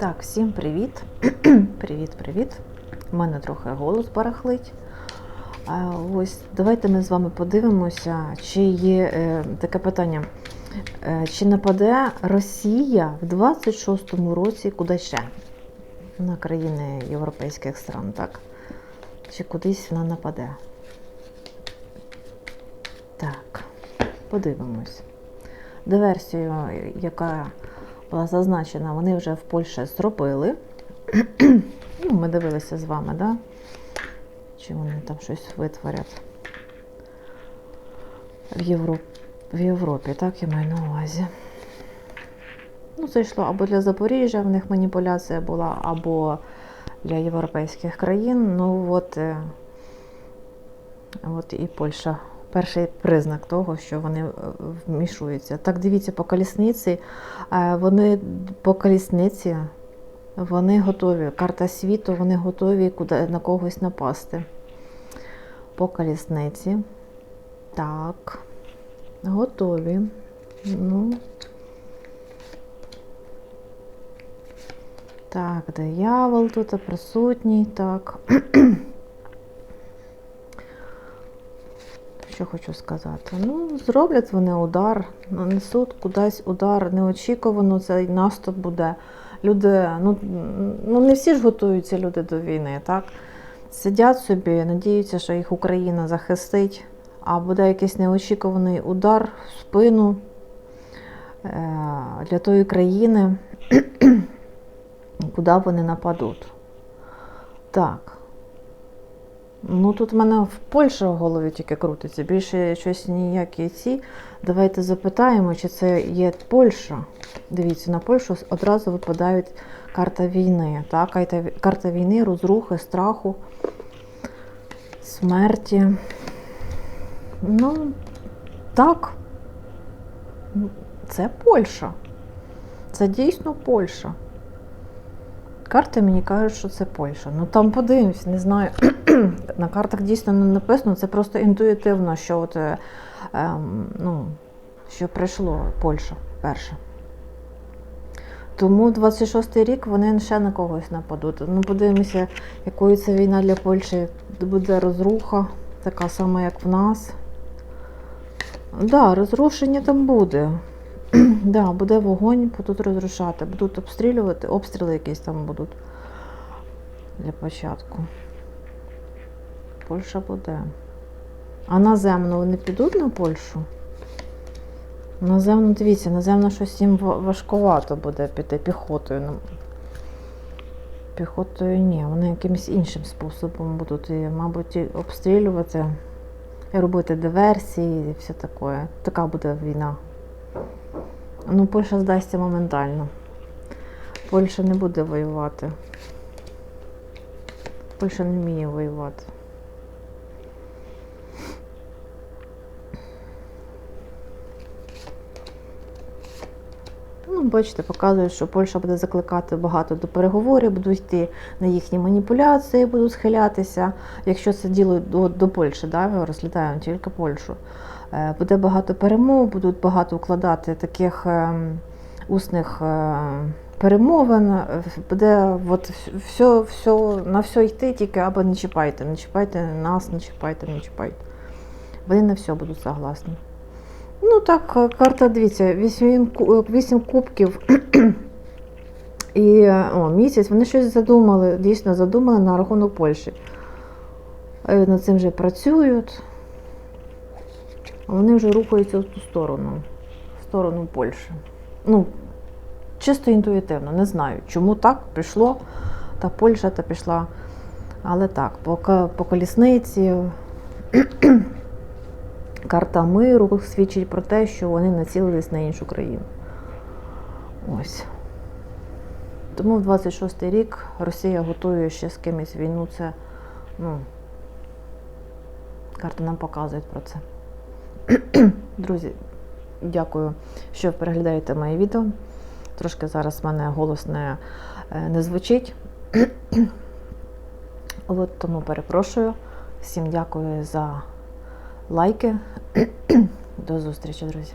Так, всім привіт. привіт, привіт. У мене трохи голос барахлить. Ось давайте ми з вами подивимося, чи є е, таке питання. Е, чи нападе Росія в 26-му році куди ще? На країни європейських стран, так? Чи кудись вона нападе? Так, подивимось. Диверсію, яка була зазначена, вони вже в Польщі зробили. ну, ми дивилися з вами, да? Чи вони там щось витворять в, Європ... в Європі, так я маю на увазі. Ну, це йшло або для Запоріжжя, в них маніпуляція була, або для європейських країн. Ну от, е, от і Польща. Перший признак того, що вони е, вмішуються. Так, дивіться, по колісниці, е, вони по колісниці вони готові. Карта світу, вони готові куди, на когось напасти. По колісниці. Так. Готові. Ну. Так, диявол тут присутній. Так. Що хочу сказати? Ну, зроблять вони удар, нанесуть кудись удар неочікувано, цей наступ буде. Люди, ну, ну не всі ж готуються люди до війни, так? Сидять собі, надіються, що їх Україна захистить, а буде якийсь неочікуваний удар в спину е, для тої країни, куди вони нападуть. Так. Ну тут в мене в Польщі в голові тільки крутиться. Більше щось ніякі ці. Давайте запитаємо, чи це є Польща. Дивіться, на Польщу одразу випадають карта війни. Так? Карта війни, розрухи, страху, смерті. Ну, так, це Польща. Це дійсно Польща. Карти мені кажуть, що це Польща. Ну там подивимось, не знаю. На картах дійсно не написано, це просто інтуїтивно, що от, е, ем, ну, що прийшло Польща перша. Тому 26-й рік вони ще на когось нападуть. Ну, подивимося, якою це війна для Польщі буде розруха, така сама, як в нас. Так, да, розрушення там буде. Да, буде вогонь, будуть розрушати, будуть обстрілювати, обстріли якісь там будуть для початку. Польща буде. А наземно вони підуть на Польщу? Наземно, дивіться, наземно щось їм важкувато буде піти піхотою. Ну, Піхотою ні, вони якимось іншим способом будуть, мабуть, обстрілювати, і робити диверсії і все таке. Така буде війна. Ну, Польща здасться моментально. Польща не буде воювати. Польща не вміє воювати. Ну, бачите, показують, що Польща буде закликати багато до переговорів, будуть йти на їхні маніпуляції, будуть схилятися. Якщо це діло до до Польщі, да, розглядаємо тільки Польщу. Е, буде багато перемов, будуть багато вкладати таких ем, усних е, перемовин. Буде от все, все, на все йти, тільки аби не чіпайте, не чіпайте нас, не чіпайте, не чіпайте. Вони на все будуть согласні. Ну так, е, карта, дивіться, 8, 8 кубків і о, місяць. Вони щось задумали, дійсно задумали на рахунок Польщі. Над цим вже працюють. Вони вже рухаються в ту сторону, в сторону Польщі. Ну, чисто інтуїтивно, не знаю, чому так прийшло, та Польща та пішла. Але так, по, по колісниці. Карта миру свідчить про те, що вони націлились на іншу країну. Ось. Тому в 26-й рік Росія готує ще з кимось війну. Це, ну, карта нам показує про це. Друзі, дякую, що переглядаєте моє відео. Трошки зараз в мене голос не, не звучить. От тому перепрошую. Всім дякую за лайки. До зустрічі, друзі!